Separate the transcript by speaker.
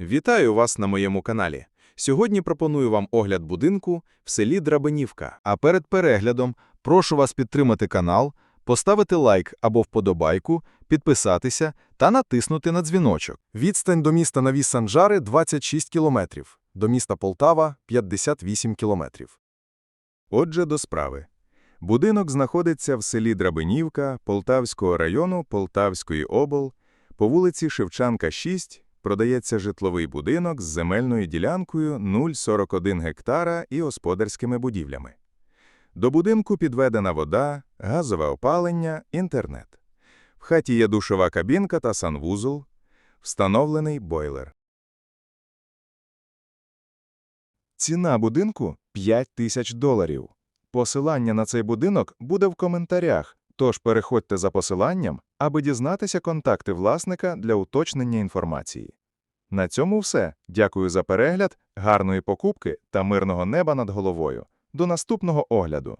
Speaker 1: Вітаю вас на моєму каналі. Сьогодні пропоную вам огляд будинку в селі Драбинівка.
Speaker 2: А перед переглядом прошу вас підтримати канал, поставити лайк або вподобайку, підписатися та натиснути на дзвіночок.
Speaker 3: Відстань до міста Нові Санжари 26 кілометрів, до міста Полтава 58 кілометрів.
Speaker 4: Отже, до справи. Будинок знаходиться в селі Драбинівка Полтавського району Полтавської обл. По вулиці Шевчанка, 6 продається житловий будинок з земельною ділянкою 0,41 гектара і господарськими будівлями. До будинку підведена вода, газове опалення, інтернет. В хаті є душова кабінка та санвузол, встановлений бойлер. Ціна будинку – 5 тисяч доларів. Посилання на цей будинок буде в коментарях, тож переходьте за посиланням, аби дізнатися контакти власника для уточнення інформації. На цьому все. Дякую за перегляд, гарної покупки та мирного неба над головою. До наступного огляду.